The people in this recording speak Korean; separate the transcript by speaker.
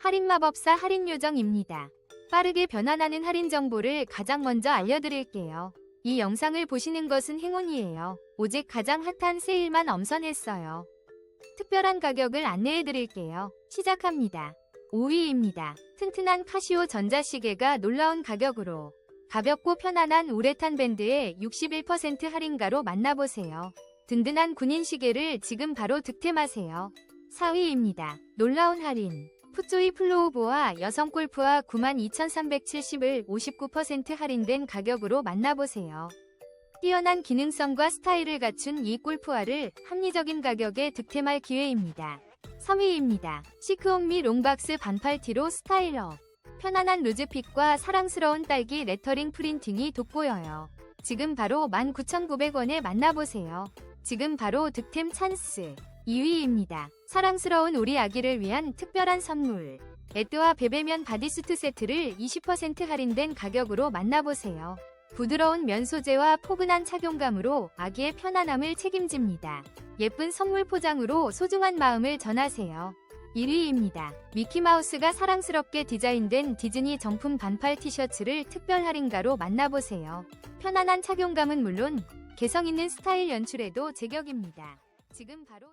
Speaker 1: 할인 마법사 할인 요정입니다. 빠르게 변환하는 할인 정보를 가장 먼저 알려드릴게요. 이 영상을 보시는 것은 행운이에요. 오직 가장 핫한 세일만 엄선했어요. 특별한 가격을 안내해드릴게요. 시작합니다. 5위입니다. 튼튼한 카시오 전자시계가 놀라운 가격으로 가볍고 편안한 우레탄 밴드에 61% 할인가로 만나보세요. 든든한 군인 시계를 지금 바로 득템하세요. 4위입니다. 놀라운 할인. 푸조이 플로우보와 여성 골프와 92,370을 59% 할인된 가격으로 만나보세요. 뛰어난 기능성과 스타일을 갖춘 이 골프화를 합리적인 가격에 득템할 기회입니다. 3위입니다. 시크홈미 롱박스 반팔티로 스타일업. 편안한 루즈핏과 사랑스러운 딸기 레터링 프린팅이 돋보여요. 지금 바로 19,900원에 만나보세요. 지금 바로 득템 찬스. 2위입니다. 사랑스러운 우리 아기를 위한 특별한 선물. 에뜨와 베베면 바디수트 세트를 20% 할인된 가격으로 만나보세요. 부드러운 면 소재와 포근한 착용감으로 아기의 편안함을 책임집니다. 예쁜 선물 포장으로 소중한 마음을 전하세요. 1위입니다. 미키마우스가 사랑스럽게 디자인된 디즈니 정품 반팔 티셔츠를 특별 할인가로 만나보세요. 편안한 착용감은 물론 개성 있는 스타일 연출에도 제격입니다. 지금 바로